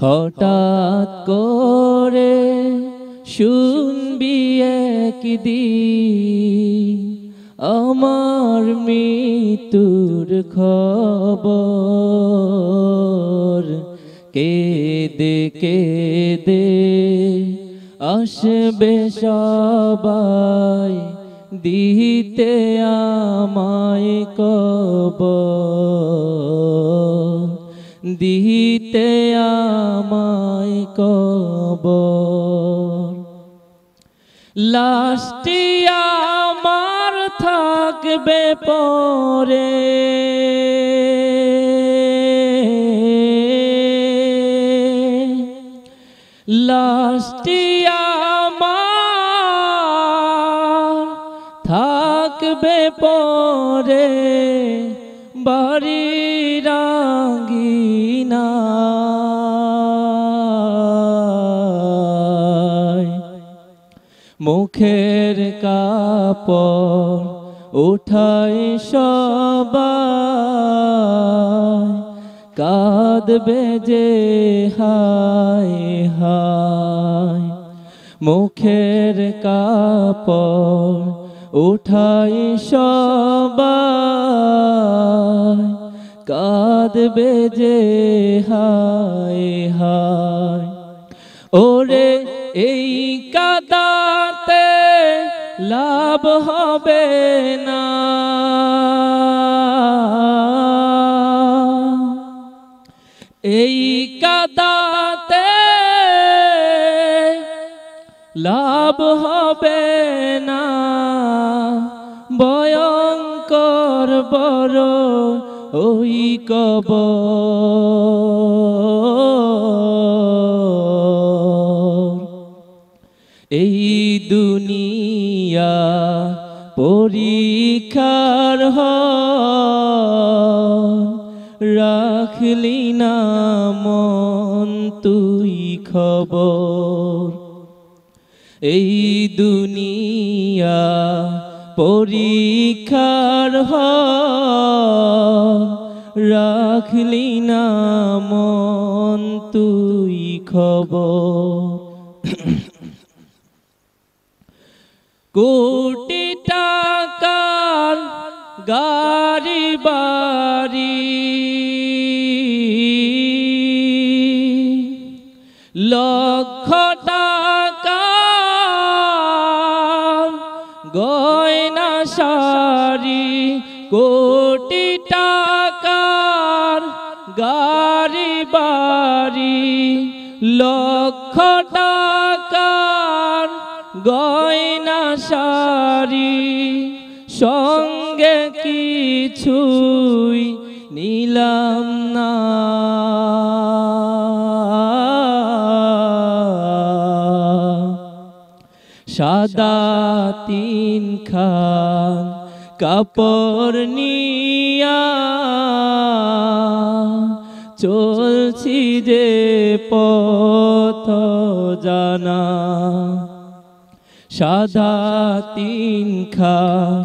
হঠাৎ করে শুনবি একদিন আমার মৃত্যুর খবর। কেদে কেদে আসবে সবাই দিতে আমায় কবর। দিতে আমায় কবর। লাস্টি আমার থাকবে পরে। লাস্টি আমার থাকবে পরে। বাড়ি রাঙ্গিনা মুখের কাপড় উঠাই সবাই কাঁদবে যে হায় হায়। মুখের কাপড় উঠাই সবাই কাঁদবে যে হায় হায়। ওরে, এই কাদাতে লাভ হবে না। এই কাদাতে লাভ হবে না। ভয়ঙ্কর বড় ওই কবর। এই দুনিয়া পরীক্ষার হয় রাখলি না মন তুই খবর। এই দুনিয়া পরীক্ষার হয় রাখলি না মন তুই খবর। কোটি টাকার গাড়ি বাড়ি। লক্ষ টাকার গয়না শাড়ি কোটি টাকার গাড়ি বাড়ি লক্ষ টাকার গয়না সারি সঙ্গে কিছুই সাদা তিন খান কাপড় নিয়া চলছি যে পথ জানা। সাদা তিন খান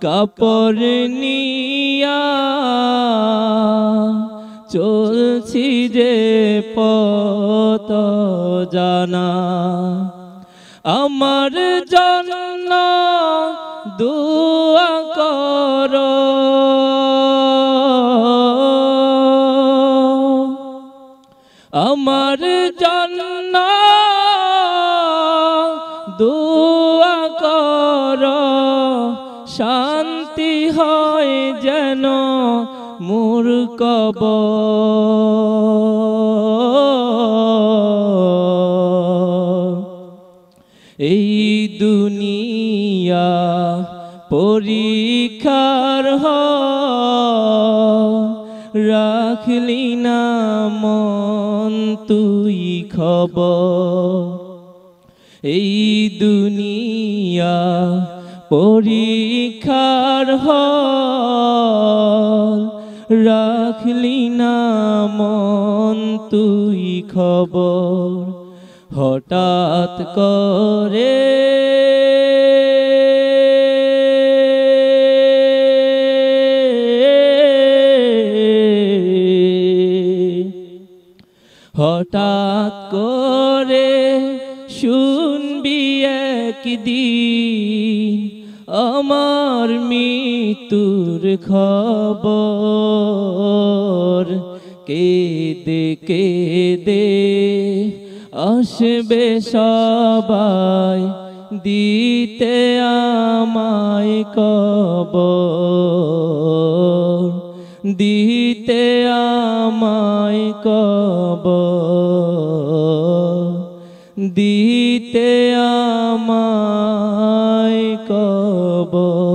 কাপড় নিয়া চলছি যে পথ জানা। আমার জন্য দুয়া কর। আমার জন্য দুয়া কর। শান্তি হয় যেন মোর এই দুনিয়া পরীক্ষার হয় রাখলি না মন, তুই খবর। এই দুনিয়া পরীক্ষার হল রাখলি না মন, তুই খবর। হঠাৎ করে হঠাৎ করে শুনবি একদিন আমার মৃত্যুর খবর। কেদে কেদে আসবে সবাই দিতে আমায় কব দিতে আমায় কব দিতে আমায় কবর।